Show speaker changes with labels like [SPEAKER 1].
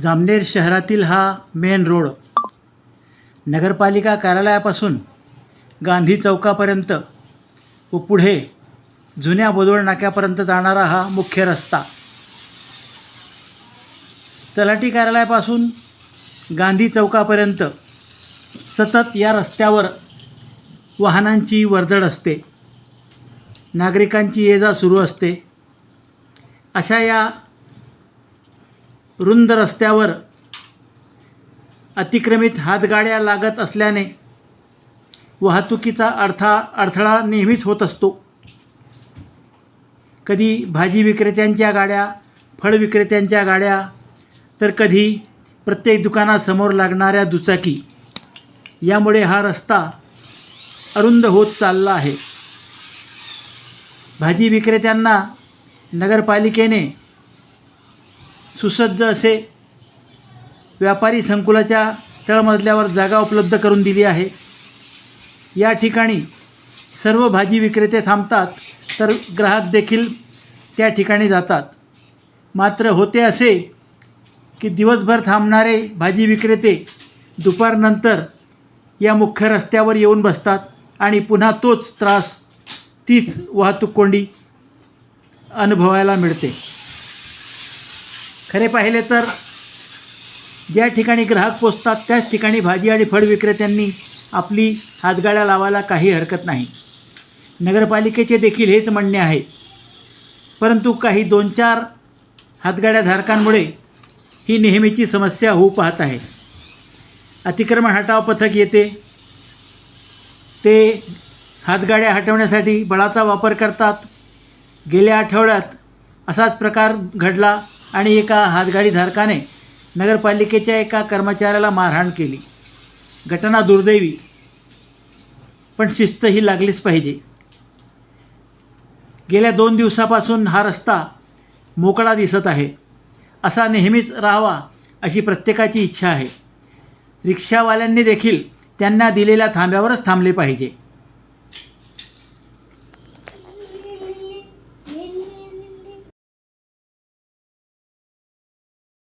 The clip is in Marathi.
[SPEAKER 1] जामनेर शहरातील हा मेन रोड. नगरपालिका कार्यालयापासून गांधी चौकापर्यंत व पुढे जुन्या बोदवड नाक्यापर्यंत जाणारा हा मुख्य रस्ता. तलाठी कार्यालयापासून गांधी चौकापर्यंत सतत या रस्त्यावर वाहनांची वर्दळ असते. नागरिकांची ये जा सुरू असते. अशा या रुंद रस्त्यावर अतिक्रमित हातगाड्या लागत असल्याने वाहतुकीचा अडथा अडथळा नेहमीच होत असतो. कधी भाजी विक्रेत्यांच्या गाड्या फळ विक्रेत्यांच्या गाड्या तर कधी प्रत्येक दुकानासमोर लागणाऱ्या दुचाकी. यामुळे हा रस्ता अरुंद होत चालला आहे. भाजी विक्रेत्यांना नगरपालिकेने सुसज्ज असे व्यापारी संकुलाच्या तळमजल्यावर जागा उपलब्ध करून दिली आहे. या ठिकाणी सर्व भाजी विक्रेते थांबतात तर ग्राहक देखील त्या ठिकाणी जातात. मात्र होते असे की दिवसभर थांबणारे भाजी विक्रेते दुपारनंतर या मुख्य रस्त्यावर येऊन बसतात आणि पुन्हा तोच त्रास तीच वाहतूक कोंडी अनुभवायला मिळते. खरे पाहिले तर ज्या ठिकाणी ग्राहक पोचतात त्याच ठिकाणी भाजी आणि फळ विक्रेत्यांनी आपली हातगाड्या लावायला काही हरकत नाही. नगरपालिकेचे देखील हेच म्हणणे आहे. परंतु काही दोन चार हातगाड्या धारकांमुळे ही नेहमीची समस्या होऊ पाहत आहे. अतिक्रमण हटाव पथक येते. ते हातगाड्या हटवण्यासाठी बळाचा वापर करतात. गेल्या आठवड्यात असाच प्रकार घडला. आणि एका हातगाडीधारकाने नगरपालिकेच्या एका कर्मचाऱ्याला मारहाण केली. घटना दुर्दैवी पण शिस्त ही लागलीच पाहिजे. गेल्या दोन दिवसापासून हा रस्ता मोकळा दिसत आहे. असा नेहमीच राहावा अशी प्रत्येकाची इच्छा आहे. रिक्षावाल्यांनी देखील त्यांना दिलेल्या थांब्यावरच थांबले पाहिजे.